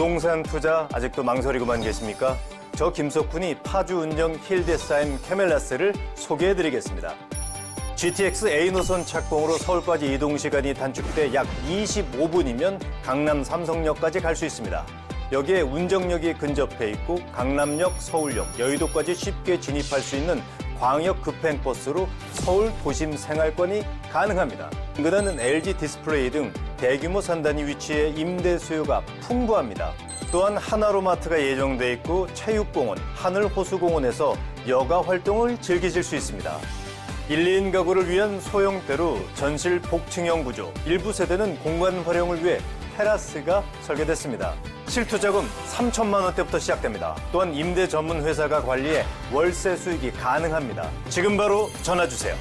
부동산 투자 아직도 망설이고만 계십니까? 저 김석훈이 파주 운정 힐데사임 캐멜라스를 소개해드리겠습니다. GTX A 노선 착공으로 서울까지 이동 시간이 단축돼 약 25분이면 강남 삼성역까지 갈 수 있습니다. 여기에 운정역이 근접해 있고 강남역, 서울역, 여의도까지 쉽게 진입할 수 있는 광역 급행버스로 서울 도심 생활권이 가능합니다. 그다는 LG 디스플레이 등 대규모 산단이 위치해 임대 수요가 풍부합니다. 또한 하나로마트가 예정돼 있고 체육공원, 하늘호수공원에서 여가 활동을 즐기실 수 있습니다. 1, 2인 가구를 위한 소형대로 전실 복층형 구조, 일부 세대는 공간 활용을 위해 테라스가 설계됐습니다. 실투자금 3천만 원대부터 시작됩니다. 또한 임대 전문 회사가 관리해 월세 수익이 가능합니다. 지금 바로 전화 주세요.